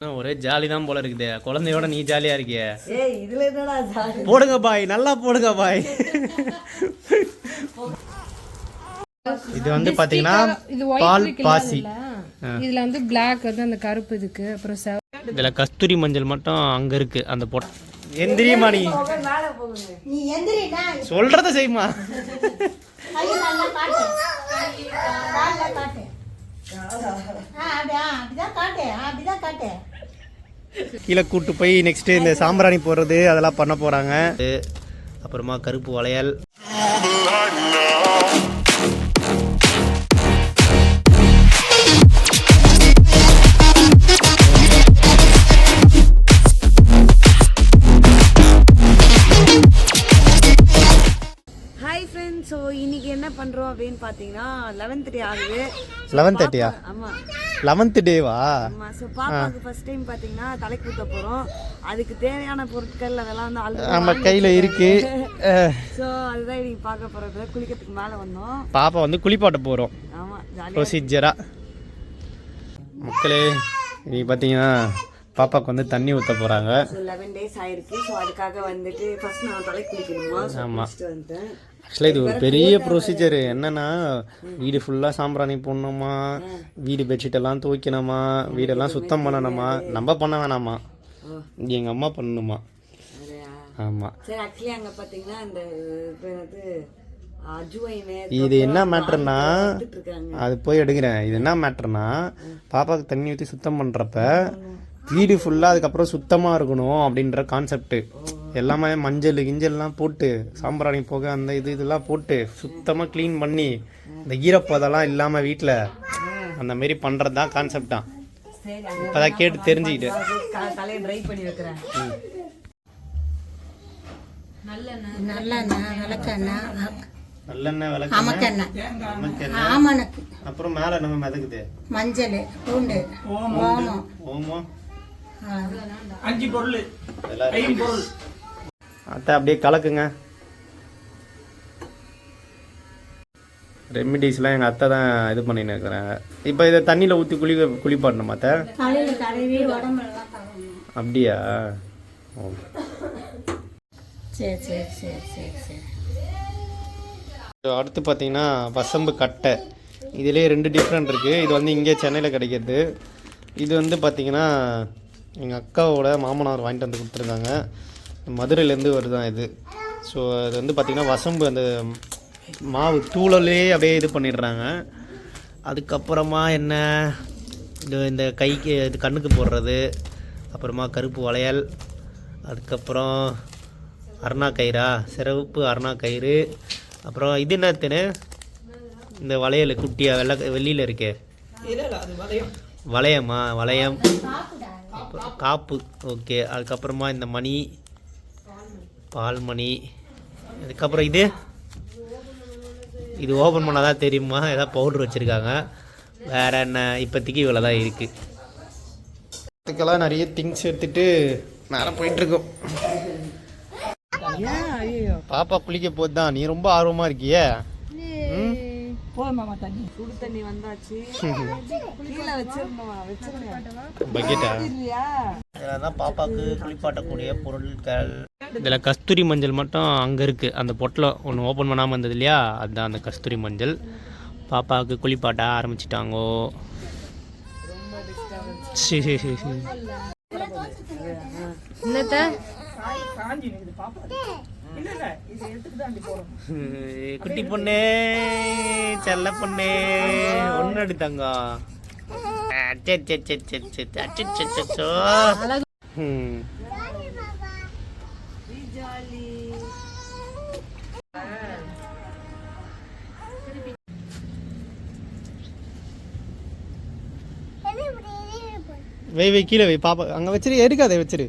ஆ, ஒரே ஜாலி தான் போல இருக்குது. குழந்தையோட நீ ஜாலியா இருக்கிய. ஏய் இதுல என்னடா ஜாலி போடுங்க பாய். நல்லா போடுங்க பாய். இது வந்து பாத்தீங்கன்னா இது பால் ஒயிட் பாசி. இதுல வந்து பிளாக் வந்து அந்த கருப்பு இதுக்கு அப்புறம் இதுல கஸ்தூரி மஞ்சள் மட்டும் அங்க இருக்கு அந்த பொட் எந்திரியுமா நீ. சொல்றத செய்யுமா அப்படிதான் காட்டு ஆ, அப்படிதான் காட்டு கீழே கூட்டு போய் நெக்ஸ்ட் இந்த சாம்பிராணி போடுறது அதெல்லாம் பண்ண போறாங்க. அப்புறமா கருப்பு வளையல். ஸோ இன்னைக்கு என்ன பண்றோம் அப்படின்னு பார்த்தீங்கன்னா லெவன்த் டே ஆகுது. லெவன் தேர்ட்டியா ஆமா. லெவன்த் டேவா ஸோ பாப்பாவுக்கு ஃபர்ஸ்ட் டைம் பார்த்தீங்கன்னா தலை கூட்ட போறோம். அதுக்கு தேவையான பொருட்கள் அதெல்லாம் வந்து ஆல்ரெடி நம்ம கையில இருக்கு. ஸோ அதுதான் இன்னைக்கு பார்க்க போறது. குளிக்கிறதுக்கு மேலே வந்தோம். பாப்பா வந்து குளிப்பாட்ட போறோம். ஆமா ஜாலியாக ப்ரொசீஜரா மக்களே இன்னைக்கு பார்த்தீங்கன்னா பாப்பாக்கு வந்து தண்ணி ஊற்ற போகிறாங்க ஸோ லெவன் டேஸ் ஆயிருக்கு. ஸோ அதுக்காக வந்துட்டு ஃபர்ஸ்ட் நான் தலை குளிக்கணுமா? ஸோ குளிச்சுட்டு வந்துட்டேன். ஆக்சுவலாக இது ஒரு பெரிய ப்ரொசீஜர் என்னன்னா வீடு ஃபுல்லாக சாம்பிராணி போடணுமா? வீடு பெட்ஷீட் எல்லாம் துவைக்கணுமா? வீடெல்லாம் சுத்தம் பண்ணணுமா? நம்ம பண்ண வேணாமா? எங்கள் அம்மா பண்ணணுமா ஆமாம் சரி ஆக்சுவலி அங்கே பார்த்தீங்கன்னா அஜுவைனு இது என்ன மேட்ருனா இருக்காங்க. அது போய் எடுக்கிறேன். இது என்ன மேட்ருனா பாப்பாவுக்கு தண்ணி ஊற்றி சுத்தம் பண்ணுறப்ப வீடு ஃபுல்லாக அதுக்கப்புறம் சுத்தமாக இருக்கணும் அப்படின்ற கான்செப்ட் எல்லாமே மஞ்சள் கிஞ்சல்லாம் போட்டு சாம்பிராணி போக அந்த இது இதெல்லாம் போட்டு சுத்தமாக க்ளீன் பண்ணி இந்த ஈரப்பதெல்லாம் இல்லாமல் வீட்டில் அந்த மாரி பண்ணுறது தான் கான்செப்ட் தான் இப்போதான் கேட்டு தெரிஞ்சுக்கிட்டு. க- தலையை ட்ரை பண்ணி வைக்கிறேன் நல்லெண்ணெய் விளக்கெண்ணெய் நல்லெண்ணெய் விளக்கு அமக்கெண்ணெய் ஆமணக்கு. அப்புறம் மேலே நம்ம மிதக்குது? மஞ்சள் பூண்டு ஓமம். ஓமம். ஆ. அத்தை அப்படியே கலக்குங்க. ரெமிடிஸ்லாம் எங்கள் அத்தை தான் இது பண்ணின்னு இருக்கிறாங்க. இப்போ இதை தண்ணியில் ஊற்றி குளி குளிப்பாட்டணுமா அத்தை? அப்படியா? ஓ சரி சரி சரி சரி சரி. இது அடுத்து பார்த்தீங்கன்னா வசம்பு கட்டை. இதிலே ரெண்டு டிஃப்ரெண்ட் இருக்குது இது வந்து இங்கே சென்னையில் கிடைக்கிறது. இது வந்து பார்த்தீங்கன்னா எங்கள் அக்காவோட மாமனார் வாங்கிட்டு வந்து கொடுத்துருக்காங்க மதுரையிலேருந்து வருதான் இது. ஸோ அது வந்து பார்த்திங்கன்னா வசம்பு அந்த மாவு தூளலே அப்படியே இது பண்ணிடுறாங்க. அதுக்கப்புறமா என்ன? இது இந்த கைக்கு இது கண்ணுக்கு போடுறது. அப்புறமா கருப்பு வளையல். அதுக்கப்புறம் அருணா கயிறா சிறப்பு அருணா கயிறு அப்புறம் இது என்னத்துன்னு? இந்த வளையல் குட்டியா வெள்ளை வெள்ளியில் இருக்கே. வளையமா. வளையம் காப்பு. ஓகே. அதுக்கப்புறமா இந்த மணி. பால் மணி அதுக்கப்புறம் இது. இது ஓப்பன் பண்ணால் தான் தெரியுமா? ஏதாவது பவுட்ரு வச்சுருக்காங்க. வேற என்ன? இப்போதைக்கு இவ்வளோ தான் இருக்குது இதுக்கெல்லாம் நிறைய திங்ஸ் எடுத்துட்டு மேலே போயிட்டுருக்கோம். பாப்பா குளிக்க போது தான் நீ ரொம்ப ஆர்வமாக இருக்கியே. போதுமாமா தண்ணி. சுடு தண்ணி வந்தாச்சு. கீழே வச்சிருந்தோம் வச்சிருந்தேன். பக்கெட்டா? இல்லையா இதெல்லாம் பாப்பாவுக்கு குளிப்பாட்டக்கூடிய பொருட்கள். இதில் கஸ்தூரி மஞ்சள் மட்டும் அங்கே இருக்குது அந்த பொட்டில் ஒன்று ஓப்பன் பண்ணாமல் இருந்தது இல்லையா? அதுதான் அந்த கஸ்தூரி மஞ்சள். பாப்பாவுக்கு குளிப்பாட்ட ஆரம்பிச்சிட்டாங்கோ. சரி சரி சரி சரி என்னத்த குட்டி பொண்ணு செல்ல பொண்ணு ஒன்று எடுத்தாங்க சரி சரி சரி சரி சரி அச்சச்சோ ம். வை வை கீழே வை பாப்பா அங்கே வச்சிரு எடுக்காத வச்சிரு.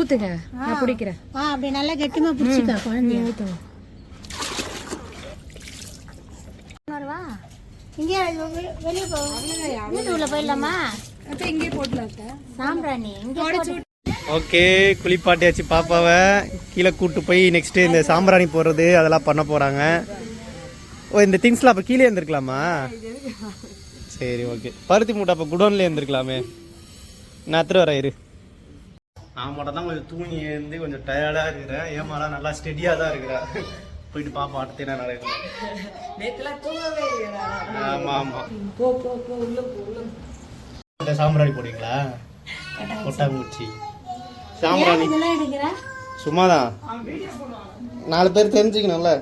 ஊத்துங்க. நான் பிடிக்கிறேன். ஆ அப்படி நல்லா கெட்டிமா பிடிச்சிக்க குழந்தைய. ஊத்துங்க. வா இங்கே வெளியே போ. வீட்டுக்குள்ள போயிடலாமா? இங்கே போட்டலாம் சாம்பிராணி இங்கே. ஓகே குளிப்பாட்டியாச்சு பாப்பாவை. கீழே கூட்டு போய் நெக்ஸ்ட் இந்த சாம்பிராணி போடுறது அதெல்லாம் பண்ண போறாங்க. ஓ இந்த திங்ஸ்லாம் அப்போ கீழே இருந்திருக்கலாமா? சரி ஓகே. பருத்தி மூட்டை அப்போ குடோன்லேயே இருந்திருக்கலாமே. நான் எத்தனை வர இரு. நான் மட்டும் தான் கொஞ்சம் தூங்கி எழுந்து கொஞ்சம் டயர்டாக இருக்கிறேன். ஏமாலாம் நல்லா ஸ்டெடியாக தான் இருக்கிறேன் போயிட்டு பாப்பா அடுத்து என்ன நடக்குது? ஆமாம் ஆமாம் போ போ போ உள்ள போ உள்ள சாம்பிராணி போடுவீங்களா? கொட்டாங்குச்சி சாம்பிராணி. எடுக்கிற? சும்மாதான். நாலு பேர் தெரிஞ்சுக்கணும்ல.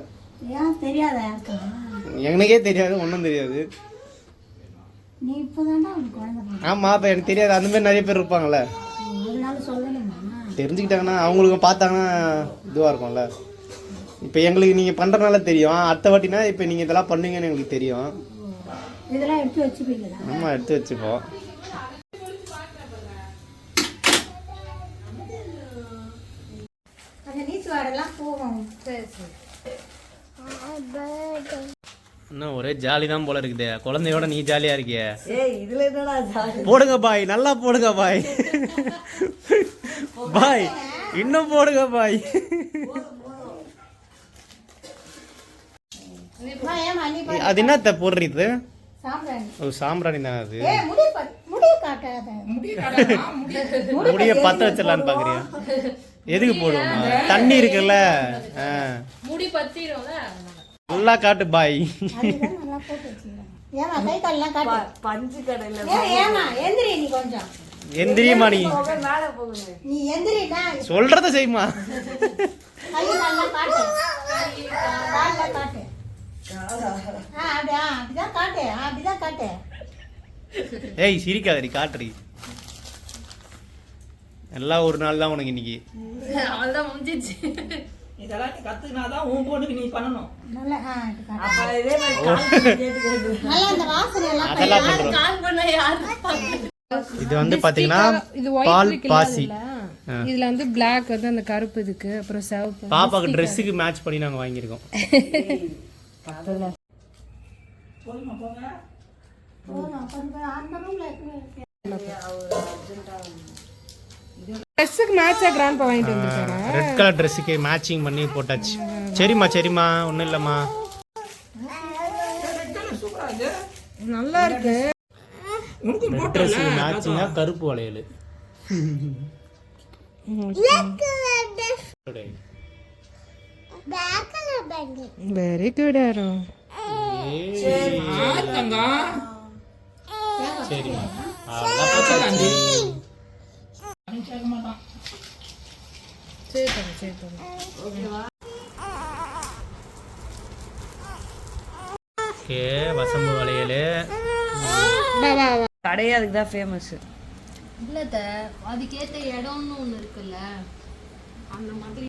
எனக்கே தெரியாது ஒன்றும் தெரியாது. ஆமாம் அப்போ எனக்கு தெரியாது. அந்த மாதிரி நிறைய பேர் இருப்பாங்கல்ல. தெரிஞ்சுக்கிட்டாங்கன்னா அவங்களுக்கு பார்த்தாங்கன்னா இதுவாக இருக்கும்ல. இப்போ எங்களுக்கு நீங்கள் பண்ணுறதுனால தெரியும். அடுத்த வாட்டினா இப்போ நீங்கள் இதெல்லாம் பண்ணுவீங்கன்னு எங்களுக்கு தெரியும். இதெல்லாம் எடுத்து வச்சுப்பீங்களா? நம்ம எடுத்து வச்சுப்போம். நீச்சு வாடெல்லாம் சரி இன்னும் ஒரே ஜாலி தான் போல இருக்குதே. குழந்தையோட நீ ஜாலியாக இருக்கிய. ஏய் இதுல என்னடா ஜாலி? போடுங்க பாய். நல்லா போடுங்க பாய். பாய் இன்னும் போடுங்க பாய். அது என்னத்த போடுறது சாம்பிராணி. ஒரு சாம்பிராணி தானே அது? ஏய் முடி பா- முடி காட்டாத. முடிய பத்த வச்சிடலான்னு பாக்குறியா? எதுக்கு போடுவோம் தண்ணி இருக்குல்ல. முடி பத்திடும்ல நல்லா காட்டு பாய் பஞ்சு கடையில எந்திரி நீ கொஞ்சம். எந்திரியுமா நீ. நீ எந்திரிடா சொல்றத செய்யுமா ஏய் சிரிக்காதடி காட்டுறி எல்லாம் ஒரு நாள் தான் உனக்கு இன்னைக்கு. அவள்தான் முடிஞ்சிச்சு இதெல்லாம் நீ கத்துக்கினாதான் உன் பொண்ணுக்கு நீ பண்ணணும். நல்லா ஆ இது காட்டு அப்ப இதே மாதிரி காசு கேட்டு கேட்டு நல்லா அந்த வாசனை எல்லாம் அதெல்லாம் பண்றோம் கால் பண்ண யாரு இது வந்து பாத்தீங்கன்னா இது ஒயிட் பால் இருக்குல்ல பாசி. இதுல வந்து பிளாக் வந்து அந்த கருப்பு இதுக்கு அப்புறம் சிவப்பு. பாப்பாக்கு ட்ரெஸ்ஸுக்கு மேட்ச் பண்ணி நாங்க வாங்கியிருக்கோம். போதுமா போங்க. ட்ரெஸ்ஸுக்கு மேட்சா கிராண்ட் வாங்கிட்டு வந்திருக்காரு ரெட் கலர் ட்ரெஸ்ஸுக்கு மேட்சிங் பண்ணி போட்டாச்சு. சரிம்மா சரிம்மா ஒன்றும் இல்லைம்மா. நல்லா இருக்கு. ரெட் ட்ரெஸ்ஸுக்கு மேட்சிங்காக கருப்பு வளையல். வெரி குட் யாரோ சரிம்மா. அதெல்லாம் போட்டாச்சு. சரி தம்பி சரி தம்பி ஓகே வசம்பு வளையல் கடையே அதுக்கு தான் ஃபேமஸ் இல்ல அதுக்கேத்த இடம்னு ஒண்ணு இருக்குல்ல. அந்த மாதிரி